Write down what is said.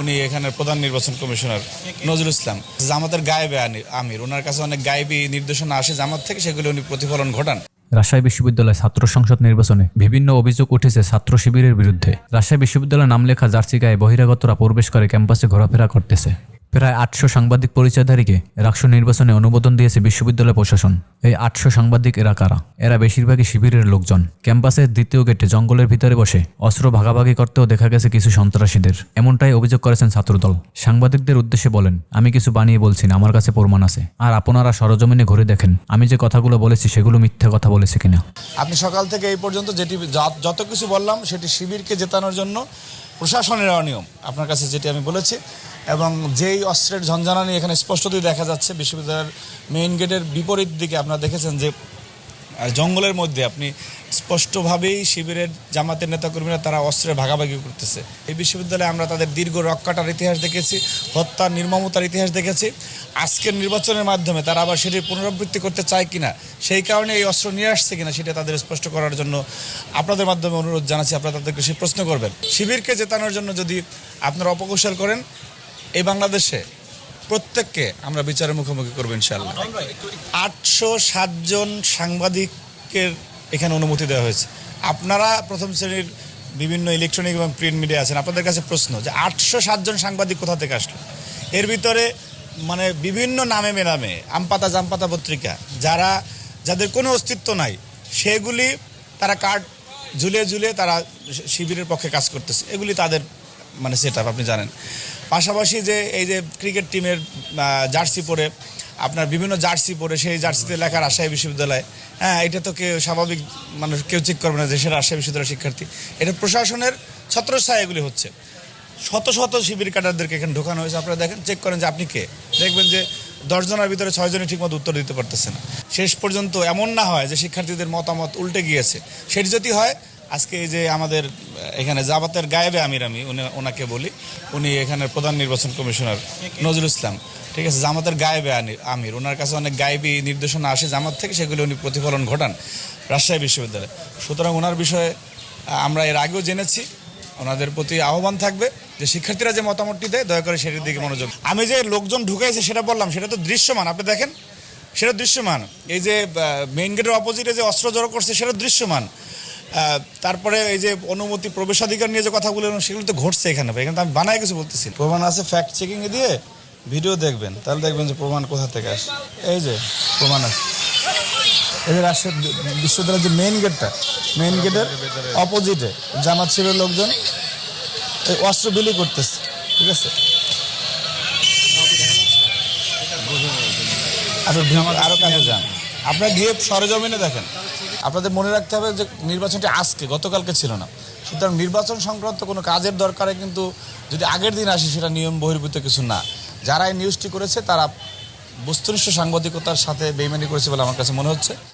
উনি এখানে প্রধান নির্বাচন কমিশনার নজরুল ইসলাম। জামাতের গায়েবে আমির। ওনার কাছে অনেক গায়েবি নির্দেশনা আসে জামাত থেকে, সেগুলি উনি প্রতিফলন ঘটান। রাজশাহী বিশ্ববিদ্যালয় ছাত্র সংসদ নির্বাচনে বিভিন্ন অভিযোগ উঠেছে ছাত্র শিবিরের বিরুদ্ধে। রাজশাহী বিশ্ববিদ্যালয়ের নাম লেখা জার্সি গায়ে বহিরাগতরা প্রবেশ করে ক্যাম্পাসে ঘোরাফেরা করতেছে। প্রায় আটশো সাংবাদিক পরিচয়ধারীকে রাষ্ট্র নির্বাচনে অনুমোদন দিয়েছে বিশ্ববিদ্যালয় প্রশাসন। এই আটশো সাংবাদিক এরা কারা? এরা বেশিরভাগই শিবিরের লোকজন। ক্যাম্পাসের দ্বিতীয় গেটে জঙ্গলের ভিতরে বসে অস্ত্র ভাগাভাগি করতেও দেখা গেছে কিছু সন্ত্রাসীদের। এমনটাই অভিযোগ করেছেন ছাত্রদল। সাংবাদিকদের উদ্দেশ্যে বলেন, আমি কিছু বানিয়ে বলছি না, আমার কাছে প্রমাণ আছে। আর আপনারা সরজমিনে ঘুরে দেখেন, আমি যে কথাগুলো বলেছি সেগুলো মিথ্যা কথা বলেছে কিনা? আপনি সকাল থেকে এই পর্যন্ত যেটি যত কিছু বললাম, সেটি শিবিরকে জেতানোর জন্য প্রশাসনের অনিয়ম। আপনার কাছে যেটি আমি বলেছি এবং যেই অস্ত্রের ঝঞ্ঝানানি এখানে স্পষ্টতই দেখা যাচ্ছে, বিশ্ববিদ্যালয়ের মেইন গেটের বিপরীত দিকে আপনারা দেখেছেন যে জঙ্গলের মধ্যে আপনি স্পষ্টভাবেই শিবিরের জামাতের নেতাকর্মীরা তারা অস্ত্রের ভাগাভাগি করতেছে। এই বিশ্ববিদ্যালয়ে আমরা তাদের দীর্ঘ রক্ষাটার ইতিহাস দেখেছি হত্যা নির্মমতার ইতিহাস দেখেছি। আজকের নির্বাচনের মাধ্যমে তারা আবার সেটির পুনরাবৃত্তি করতে চায় কিনা, সেই কারণে এই অস্ত্র নিয়ে আসছে কিনা সেটা তাদের স্পষ্ট করার জন্য আপনাদের মাধ্যমে অনুরোধ জানাচ্ছি, আপনারা তাদেরকে সে প্রশ্ন করবেন। শিবিরকে জেতানোর জন্য যদি আপনারা অপকৌশল করেন এই বাংলাদেশে প্রত্যেককে আমরা বিচারের মুখোমুখি করব ইনশাল্লাহ আটশো সাতজন সাংবাদিকের এখানে অনুমতি দেওয়া হয়েছে। আপনারা প্রথম শ্রেণির বিভিন্ন ইলেকট্রনিক এবং প্রিন্ট মিডিয়া আছেন। আপনাদের কাছে প্রশ্ন যে আটশো সাতজন সাংবাদিক কোথা থেকে আসলো? এর ভিতরে মানে বিভিন্ন নামে মেনামে আমপাতা জামপাতা পত্রিকা যারা যাদের কোনো অস্তিত্ব নাই সেগুলি তারা কার্ড ঝুলিয়ে ঝুলিয়ে তারা শিবিরের পক্ষে কাজ করতেছে। এগুলি তাদের মানে সেট আপনি জানেন। পাশাপাশি যে এই যে ক্রিকেট টিমের জার্সি পরে, আপনার বিভিন্ন জার্সি পরে, সেই জার্সিতে লেখা রাজশাহী বিশ্ববিদ্যালয়। হ্যাঁ এটা তো কেউ স্বাভাবিক মানুষ, কেউ চেক করবে না যে সে রাজশাহী বিশ্ববিদ্যালয়ের শিক্ষার্থী। এটা প্রশাসনের ছত্রছায়া এগুলি হচ্ছে। শত শত শিবির কাটারদেরকে এখানে ঢোকানো হয়েছে। আপনারা দেখেন চেক করেন যে আপনি কে? দেখবেন যে দশজনের ভিতরে ছয়জনই ঠিকমতো উত্তর দিতে পারতেছে না। শেষ পর্যন্ত এমন না হয় যে শিক্ষার্থীদের মতামত উল্টে গিয়েছে। সেটি যদি হয় আজকে এই যে আমাদের, এখানে জাবাতের গায়েবে আমির আমি ওনাকে বলি। উনি এখানের প্রধান নির্বাচন কমিশনার নজরুল ইসলাম। ঠিক আছে, জামাতের গায়েবে আমির। ওনার কাছে অনেক গায়েবী নির্দেশনা আসে জামাত থেকে, সেগুলি উনি প্রতিফলন ঘটান রাজশাহী বিশ্ববিদ্যালয়ে। সুতরাং ওনার বিষয়ে আমরা এর আগেও জেনেছি, ওনাদের প্রতি আহ্বান থাকবে যে শিক্ষার্থীরা যে মতামতটি দেয়, দয়া করে সেটির দিকে মনোযোগ আমি যে লোকজন ঢুকাইছে, সেটা বললাম, সেটা তো দৃশ্যমান। আপনি দেখেন, সেটা দৃশ্যমান। এই যে মেইন গেটের অপোজিটে যে অস্ত্র জড়ো করছে, সেটা দৃশ্যমান। তারপরে এই যে অনুমতি প্রবেশাধিকার নিয়ে যে কথা বললেন সেগুলো তো ঘটছে এখানে ভাই এখানে আমি বানায় কিছু বলতেছি প্রমাণ আছে ফ্যাক্ট চেকিং দিয়ে ভিডিও দেখবেন, তাহলে দেখবেন যে প্রমাণ কোথা থেকে আসে। এই যে প্রমাণ আছে। এই যে রাজশাহী বিশ্ববিদ্যালয়ের যে মেইন গেটটা মেইন গেটের অপোজিটে জামাত শিবের লোকজন এই অস্ত্র বিলি করতেছে, ঠিক আছে? আচ্ছা ভি- আরও কাছে যান। আপনারা গিয়ে সরজমিনে দেখেন, আপনাদের মনে রাখতে হবে যে নির্বাচনটি আজকে, গতকালকে ছিল না। সুতরাং নির্বাচন সংক্রান্ত কোনো কাজের দরকারে কিন্তু যদি আগের দিন আসে সেটা নিয়ম বহির্ভূত কিছু না। যারা এই নিউজটি করেছে তারা বস্তুনিষ্ঠ সাংবাদিকতার সাথে বেইমানি করেছে বলে আমার কাছে মনে হচ্ছে।